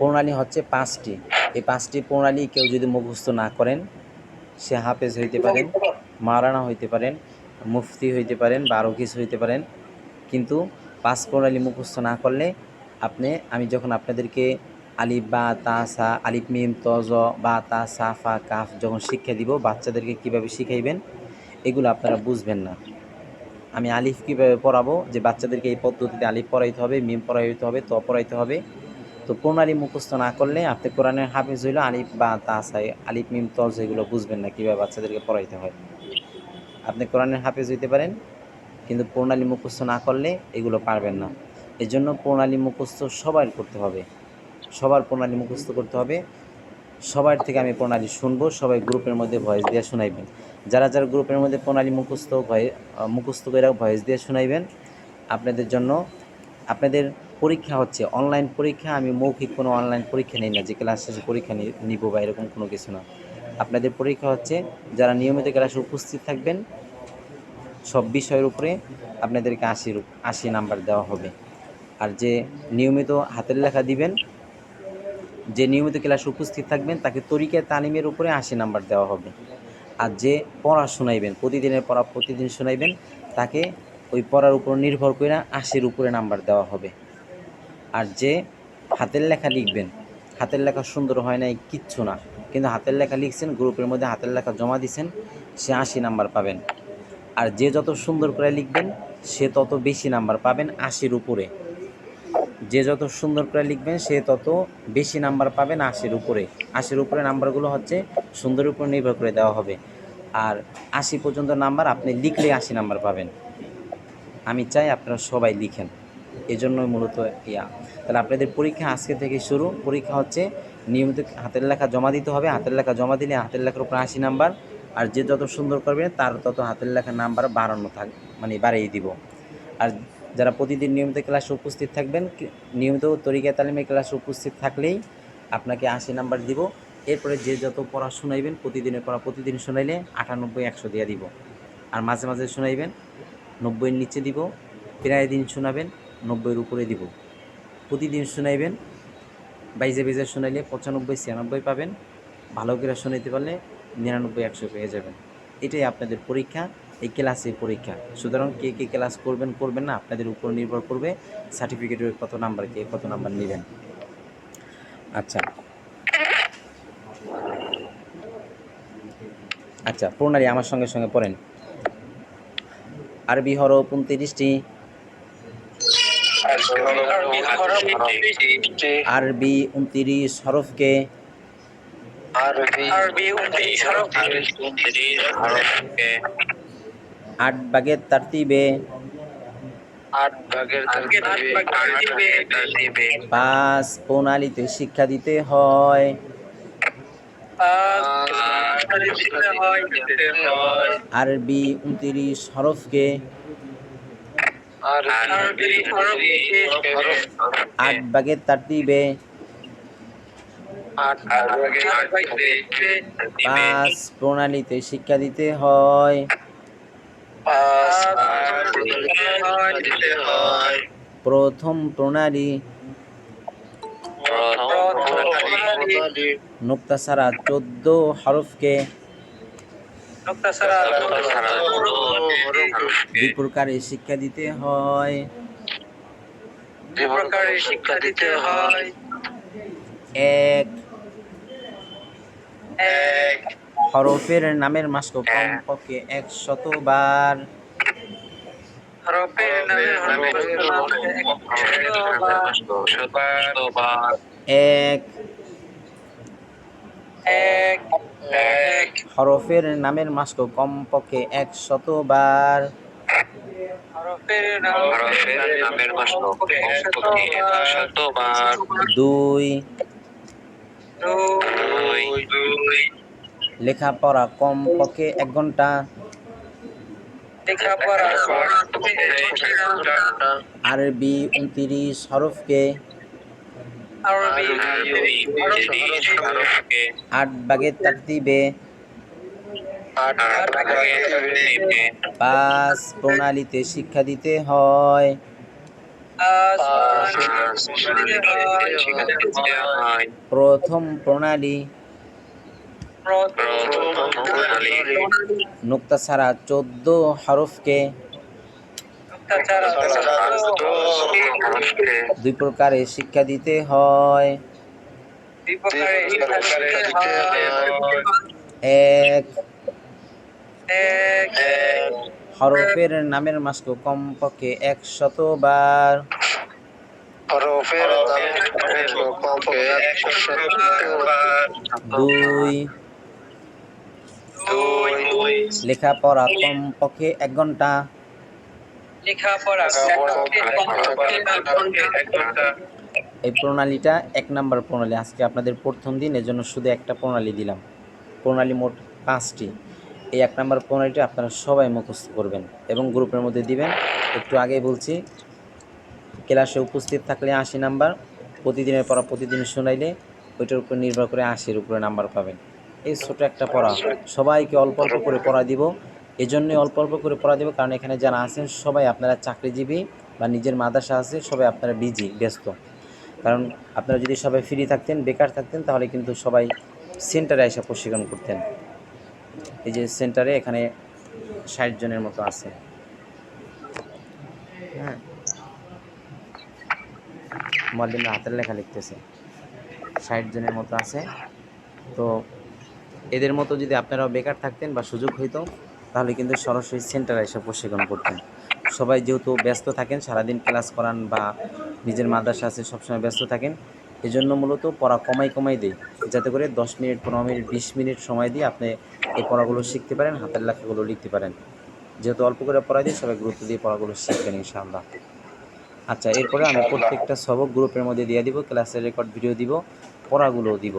প্রণালী হচ্ছে পাঁচটি। এই পাঁচটি প্রণালী কেউ যদি মুখস্থ না করেন, সে হাফেজ হইতে পারেন, মারানা হইতে পারেন, মুফতি হইতে পারেন বা আরও কিছু হইতে পারেন। কিন্তু পাঁচ প্রণালী মুখস্থ না করলে আপনি, আমি যখন আপনাদেরকে আলিফ, বা, তা, সা, আলিফ, মিম তজ বা, তা ফা, কাফ যখন শিক্ষা দিব, বাচ্চাদেরকে কীভাবে শিখাইবেন, এগুলো আপনারা বুঝবেন না। আমি আলিফ কীভাবে পড়াবো? যে বাচ্চাদেরকে এই পদ্ধতিতে আলিফ পড়াইতে হবে, মিম পড়াইতে হবে, ত পড়াইতে হবে তো প্রণালী মুখস্থ না করলে আপনি কোরআনের হাফিজ হইল আলিফ বা তাসাই আলিফ, মিম তজ এগুলো বুঝবেন না কীভাবে বাচ্চাদেরকে পড়াইতে হয়। আপনি কোরআনের হাফিজ হইতে পারেন, কিন্তু প্রণালী মুখস্থ না করলে এগুলো পারবেন না। এই জন্য প্রণালী মুখস্থ সবার করতে হবে। সবার প্রণালী মুখস্থ করতে হবে। সবার থেকে আমি প্রণালী শুনব, সবাই গ্রুপের মধ্যে ভয়েস দিয়ে শোনাইবেন। যারা যারা গ্রুপের মধ্যে প্রণালী মুখস্থ ভয়ে, মুখস্থ করে ভয়েস দিয়ে শোনাইবেন, আপনাদের জন্য, আপনাদের পরীক্ষা হচ্ছে অনলাইন পরীক্ষা, আমি মৌখিক কোনো অনলাইন পরীক্ষা নিই না, যে ক্লাস শেষে পরীক্ষা নিব বা এরকম কোনো কিছু না। আপনাদের পরীক্ষা হচ্ছে, যারা নিয়মিত ক্লাসে উপস্থিত থাকবেন, সব বিষয়ের উপরে আপনাদেরকে আশি আশি নাম্বার দেওয়া হবে। আর যে নিয়মিত হাতের লেখা দিবেন, যে নিয়মিত ক্লাসে উপস্থিত থাকবেন, তাকে তরিকা তালিমের উপরে আশি নাম্বার দেওয়া হবে। আর যে পড়া শোনাইবেন, প্রতিদিনের পড়া প্রতিদিন শোনাইবেন, তাকে ওই পড়ার উপর নির্ভর করে আশির উপরে নাম্বার দেওয়া হবে। আর যে হাতের লেখা লিখবেন, হাতের লেখা সুন্দর হয় নাই, কিচ্ছু না। কিন্তু হাতের লেখা লিখছেন, গ্রুপের মধ্যে হাতের লেখা জমা দিছেন, সে আশি নাম্বার পাবেন। আর যে যত সুন্দর করে লিখবেন, সে তত বেশি নাম্বার পাবেন আশির উপরে। যে যত সুন্দর করে লিখবেন, সে তত বেশি নাম্বার পাবেন আশির উপরে। আশির উপরে নাম্বারগুলো হচ্ছে সুন্দরের উপর নির্ভর করে দেওয়া হবে। আর আশি পর্যন্ত নাম্বার আপনি লিখলে আশি নাম্বার পাবেন। আমি চাই আপনারা সবাই লিখেন। এজন্যই মূলত ইয়া। তাহলে আপনাদের পরীক্ষা আজকে থেকে শুরু। পরীক্ষা হচ্ছে নিয়মিত হাতের লেখা জমা দিতে হবে। হাতের লেখা জমা দিলে হাতের লেখার উপর আশি নাম্বার। আর যে যত সুন্দর করবে, তার তত হাতের লেখার নাম্বার বাড়ানো থাক মানে বাড়িয়ে দিব। আর যারা প্রতিদিন নিয়মিত ক্লাসে উপস্থিত থাকবেন নিয়মিত তরিকা তালিমে ক্লাসে উপস্থিত থাকলেই আপনাকে আশি নাম্বার দিব। এরপরে যে যত পড়া শোনাইবেন প্রতিদিনের পড়া প্রতিদিন শোনাইলে আটানব্বই, একশো দিয়ে দিব। আর মাঝে মাঝে শোনাইবেন, নব্বইয়ের নিচে দিব। প্রায় দিন শোনাবেন। নব্বইয়ের উপরে দিব। প্রতিদিন শোনাইবেন, বাইজে বেজে শোনাইলে পঁচানব্বই, ছিয়ানব্বই পাবেন, ভালো করে শোনাইতে পারলে নিরানব্বই, একশো পেয়ে যাবেন। এটাই আপনাদের পরীক্ষা, এই ক্লাসের পরীক্ষা। সুতরাং কে কে ক্লাস করবেন করবেন না, আপনাদের উপর নির্ভর করবে সার্টিফিকেটের কত নাম্বার কে কত নাম্বার নেবেন। আচ্ছা। আচ্ছা প্রণালী আমার সঙ্গে সঙ্গে পড়েন। আরবি হরফ উনত্রিশটি আরবি উনত্রিশ হরফকে আট বাগের তারতিবে পাঁচ প্রণালীতে শিক্ষা দিতে হয়। আরবি উনত্রিশ হরফকে আট বাগের তারতিবে পাঁচ প্রণালীতে শিক্ষা দিতে হয়। প্রথম প্রণালী। নোক্তা ছাড়া চোদ্দ হরফকে দুই প্রকারে শিক্ষা দিতে হয়। শিক্ষা দিতে হয়। এক। এক। হরফের নামের মাস্ক কমপক্ষে এক শতবার হরফের এক। হরফের নামের মাস্ক কমপক্ষে এক শতবার হরফের নামের মাসক শতবার দুই। লেখাপড়া কমপক্ষে এক ঘণ্টা। আরবি উনত্রিশ হরফকে আট বাগের তারতিবে আট ভাগে পাঁচ প্রণালীতে শিক্ষা দিতে হয়। প্রথম প্রণালী। নুক্তা ছাড়া চোদ্দ হরফকে দুই প্রকারে শিক্ষা দিতে হয়। এক। হরফের নামের মাস্ক কমপক্ষে একশত বার। দুই। লেখাপড়া কমপক্ষে এক ঘণ্টা। লেখাপড়া এই প্রণালীটা এক নাম্বার প্রণালী। আজকে আপনাদের প্রথম দিন এজন্য শুধু একটা প্রণালী দিলাম। প্রণালী মোট পাঁচটি। এই এক নাম্বার প্রণালীটা আপনারা সবাই মুখস্থ করবেন এবং গ্রুপের মধ্যে দিবেন। একটু আগেই বলছি ক্লাসে উপস্থিত থাকলে আশি নাম্বার প্রতিদিনের পড়া প্রতিদিন শোনাইলে ওইটার উপর নির্ভর করে আশির উপরে নাম্বার পাবেন। এই ছোটো একটা পড়া। সবাইকে অল্প অল্প করে পড়া দিব। এই জন্যই অল্প অল্প করে পড়া দেবো, কারণ এখানে যারা আছেন সবাই আপনারা চাকরিজীবী বা নিজের মাদ্রাসা আছে, সবাই আপনারা বিজি ব্যস্ত। কারণ আপনারা যদি সবাই ফ্রি থাকতেন, বেকার থাকতেন, তাহলে কিন্তু সবাই সেন্টারে এসে প্রশিক্ষণ করতেন। এই যে সেন্টারে এখানে ষাট জনের মতো আছে। হ্যাঁ। মল্লিমরা হাতের লেখা লিখতেছে। ষাট জনের মতো আছে। তো এদের মতো যদি আপনারাও বেকার থাকতেন বা সুযোগ হইতো তাহলে কিন্তু সরাসরি সেন্টারে এসে প্রশিক্ষণ করতেন। সবাই যেহেতু ব্যস্ত থাকেন, সারাদিন ক্লাস করান বা নিজের মাদ্রাসা আছে, সবসময় ব্যস্ত থাকেন এই জন্য মূলত পড়া কমাই কমাই দেই। যাতে করে দশ মিনিট, পনেরো মিনিট, বিশ মিনিট সময় দিয়ে আপনি এই পড়াগুলো শিখতে পারেন, হাতের লেখাগুলো লিখতে পারেন। যেহেতু অল্প করে পড়া দিই, সবাই গুরুত্ব দিয়ে পড়াগুলো শিখবেন ইনশাআল্লাহ। আচ্ছা এরপরে আমি প্রত্যেকটা সবক গ্রুপের মধ্যে দিয়ে দিব ক্লাসের রেকর্ড ভিডিও দিব পড়াগুলোও দিব।